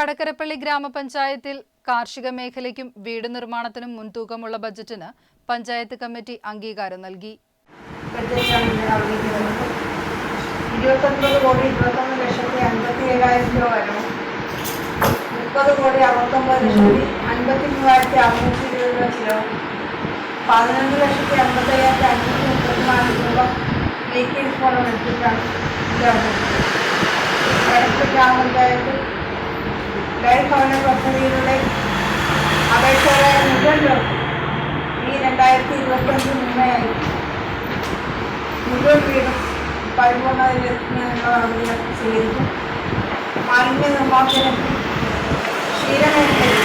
കടക്കരപ്പള്ളി ഗ്രാമപഞ്ചായത്തിൽ കാർഷിക മേഖലയ്ക്കും വീട് നിർമ്മാണത്തിനും മുൻതൂക്കമുള്ള ബജറ്റിന് പഞ്ചായത്ത് കമ്മിറ്റി അംഗീകാരം നൽകി. ഇരുപത്തൊൻപത് കോടി ഇരുപത്തൊന്ന് ലക്ഷത്തി അൻപത്തി ഏഴായിരം രൂപ വരും. മുപ്പത് കോടി അറുപത്തൊമ്പത് ലക്ഷത്തി അൻപത്തി മൂവായിരത്തി അറുന്നൂറ്റി ഇരുപത് രൂപ ചിലവ് പതിനഞ്ച് ലക്ഷത്തി അഞ്ഞൂറ്റി മുപ്പത്തിനാല് രൂപ ലീക്കേജ് എടുത്തിട്ടാണ് ലൈഫ് ഭവന പദ്ധതിയിലൂടെ അപേക്ഷകരായ മുഴുവൻ ഈ രണ്ടായിരത്തി ഇരുപത്തഞ്ച് മുന്നേയായി മുഴുവൻ വീടും പരിപൂർണതയിലെത്തുന്നതിനുള്ള നടപടികൾ സ്വീകരിക്കും മാലിന്യ നിർമ്മാർജനത്തിൽ ക്ഷീരമേഖലയിൽ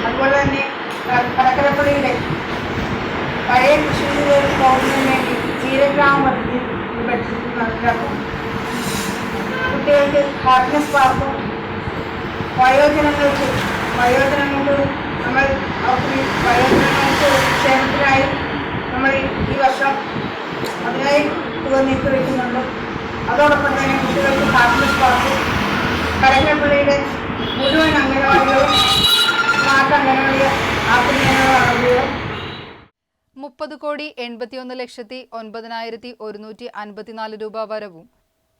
അതുപോലെ തന്നെ ക- കടക്കരപ്പള്ളിയുടെ പഴയ കൃഷി രീതികളിൽ പോകുന്നതിന് വേണ്ടി ക്ഷീരഗ്രാമ പദ്ധതി ബഡ്ജറ്റിൽ നടപ്പിലാക്കും കുട്ടികൾക്ക് ഹാപ്പിനെസ് പാർക്കും വയോജനങ്ങൾക്ക് വയോജനങ്ങൾക്ക് നമ്മൾ വയോജനങ്ങൾക്ക് ക്ഷേമത്തിനായി നമ്മൾ ഈ വർഷം അതിനായി തുക നീക്കിവെക്കുന്നുണ്ട്. അതോടൊപ്പം തന്നെ കുട്ടികൾക്ക് ഹാപ്പിനെസ് പാർക്കും കടകപ്പള്ളിയുടെ മുഴുവൻ അംഗനവാടികളും സ്മാർട്ട് അംഗനവാടി ആക്കുന്നതിനുള്ള മുപ്പത് കോടി എൺപത്തിയൊന്ന് ലക്ഷത്തി ഒൻപതിനായിരത്തി ഒരുന്നൂറ്റി അൻപത്തിനാല് രൂപ വരവും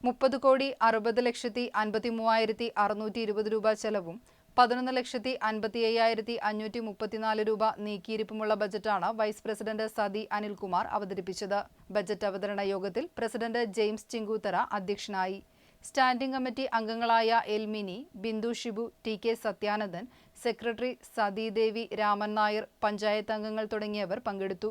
മുപ്പത് കോടി അറുപത് ലക്ഷത്തി അൻപത്തി മൂവായിരത്തി അറുന്നൂറ്റി ഇരുപത് രൂപ ചെലവും പതിനൊന്ന് ലക്ഷത്തി അൻപത്തി അയ്യായിരത്തി അഞ്ഞൂറ്റി മുപ്പത്തിനാല് രൂപ നീക്കിയിരിപ്പുമുള്ള ബജറ്റാണ് വൈസ് പ്രസിഡന്റ് സതി അനിൽകുമാർ അവതരിപ്പിച്ചത്. ബജറ്റ് അവതരണ യോഗത്തിൽ പ്രസിഡന്റ് ജെയിംസ് ചിങ്കൂത്തറ അധ്യക്ഷനായി. സ്റ്റാൻഡിംഗ് കമ്മിറ്റി അംഗങ്ങളായ Elmini Bindu Shibu T K Sathyanandan secretary Sathidevi Raman Nair panchayat അംഗങ്ങൾ തുടങ്ങിയവർ പങ്കെടുത്തു.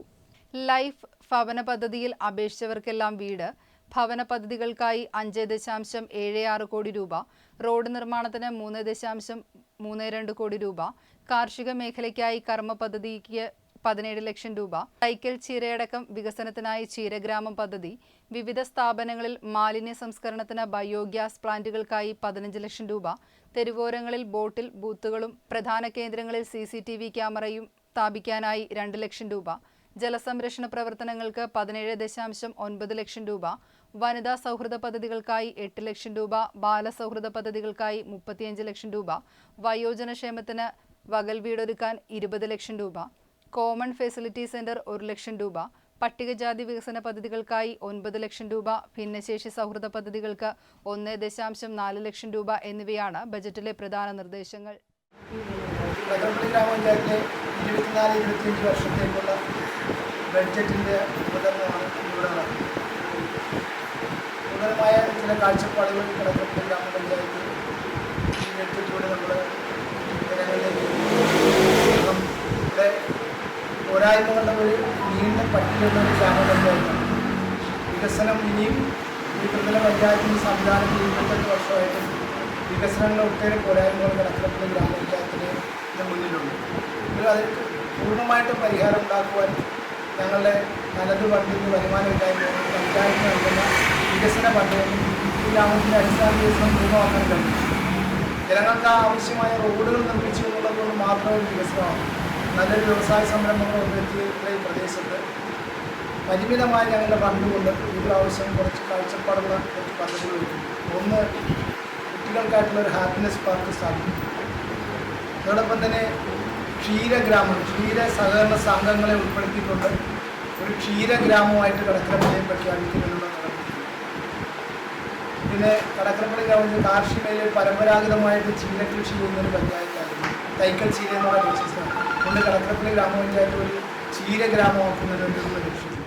ലൈഫ് ഭവന പദ്ധതിയിൽ അപേക്ഷിച്ചവർക്കെല്ലാം വീട് ഭവന പദ്ധതികൾക്കായി അഞ്ച് ദശാംശം ഏഴ് ആറ് കോടി രൂപ റോഡ് നിർമ്മാണത്തിന് മൂന്ന് ദശാംശം മൂന്ന് രണ്ട് കോടി രൂപ കാർഷിക മേഖലയ്ക്കായി കർമ്മ പദ്ധതിക്ക് പതിനേഴ് ലക്ഷം രൂപ സൈക്കിൾ ചീരയടക്കം വികസനത്തിനായി ചീരഗ്രാമം പദ്ധതി വിവിധ സ്ഥാപനങ്ങളിൽ മാലിന്യ സംസ്കരണത്തിന് ബയോഗ്യാസ് പ്ലാന്റുകൾക്കായി പതിനഞ്ച് ലക്ഷം രൂപ തെരുവോരങ്ങളിൽ ബോട്ടിൽ ബൂത്തുകളും പ്രധാന കേന്ദ്രങ്ങളിൽ സി സി ടി വി ക്യാമറയും സ്ഥാപിക്കാനായി രണ്ട് ലക്ഷം രൂപ ജലസംരക്ഷണ പ്രവർത്തനങ്ങൾക്ക് പതിനേഴ് ദശാംശം ഒൻപത് ലക്ഷം രൂപ വനിതാ സൗഹൃദ പദ്ധതികൾക്കായി എട്ട് ലക്ഷം രൂപ ബാലസൗഹൃദ പദ്ധതികൾക്കായി മുപ്പത്തിയഞ്ച് ലക്ഷം രൂപ വയോജനക്ഷേമത്തിന് വകൽ വീടൊരുക്കാൻ ഇരുപത് ലക്ഷം രൂപ കോമൺ ഫെസിലിറ്റി സെന്റർ ഒരു ലക്ഷം രൂപ പട്ടികജാതി വികസന പദ്ധതികൾക്കായി ഒൻപത് ലക്ഷം രൂപ ഭിന്നശേഷി സൗഹൃദ പദ്ധതികൾക്ക് ഒന്ന് ദശാംശം നാല് ലക്ഷം രൂപ എന്നിവയാണ് ബജറ്റിലെ പ്രധാന നിർദ്ദേശങ്ങൾ. ഗ്രാമപഞ്ചായത്തിലെ നൂതനമായ ചില കാഴ്ചപ്പാടുകൾ നഗരപ്പള്ളി ഗ്രാമപഞ്ചായത്ത് ബഡ്ജറ്റിലൂടെ നമ്മൾ. ഇവിടെ പോരായ്മകളുടെ ഒരു നീണ്ട പട്ടികയുള്ള ഒരു ഗ്രാമപഞ്ചായത്താണ് വികസനം ഇനിയും ഈ ത്രിതല പഞ്ചായത്തിന്റെ സംവിധാനം ഇരുപത്തെട്ട് വർഷമായിട്ടും വികസനങ്ങളുടെ ഒട്ടേറെ പോരായ്മകൾ കണക്കിലെടുക്കുന്ന ഗ്രാമപഞ്ചായത്തിന് മുന്നിലുണ്ട്. അതിൽ പൂർണമായിട്ടും പരിഹാരം ഉണ്ടാക്കുവാൻ ഞങ്ങളുടെ നല്ലത് ഫണ്ടിൽ വരുമാനമില്ലായ്മ പഞ്ചായത്ത് നൽകുന്ന വികസന പദ്ധതി ഈ ഗ്രാമത്തിന്റെ അടിസ്ഥാന വികസനം പൂർണമാക്കാൻ കഴിയും. ജനങ്ങൾക്ക് ആവശ്യമായ റോഡുകൾ നിർമ്മിച്ചു എന്നുള്ളത് കൊണ്ട് മാത്രമേ വികസനമാണ് നല്ലൊരു വ്യവസായ സംരംഭങ്ങൾ ഉയർത്തിയിട്ടുള്ള ഈ പ്രദേശത്ത് പരിമിതമായ ഞങ്ങളുടെ ഫണ്ട് കൊണ്ട് ഈ പ്രാവശ്യം കുറച്ച് കാഴ്ചപ്പാടുള്ള കുറച്ച് പദ്ധതികൾ ഒന്ന് കുട്ടികൾക്കായിട്ടുള്ള ഒരു ഹാപ്പിനെസ് പാർക്ക് സ്ഥാപിക്കും. അതോടൊപ്പം തന്നെ ക്ഷീരഗ്രാമം ക്ഷീര സഹകരണ സംഘങ്ങളെ ഉൾപ്പെടുത്തിക്കൊണ്ട് ഒരു ക്ഷീരഗ്രാമമായിട്ട് കടക്കരപ്പള്ളിയെ പ്രഖ്യാപിക്കുമെന്നുള്ള നടപടി പിന്നെ കടക്കരപ്പള്ളി ഗ്രാമത്തിൽ കാർഷിക മേഖലയിൽ പരമ്പരാഗതമായിട്ട് ചീര കൃഷി ചെയ്യുന്ന ഒരു പഞ്ചായത്തായിരുന്നു. തൈക്കൽ ചീര എന്നുള്ള കൃഷി സ്ഥലം അതുകൊണ്ട് കടക്കരപ്പള്ളി ഗ്രാമപഞ്ചായത്ത് ഒരു ചീര ഗ്രാമമാക്കുന്നതിന് വേണ്ടിയുള്ള ലക്ഷ്യം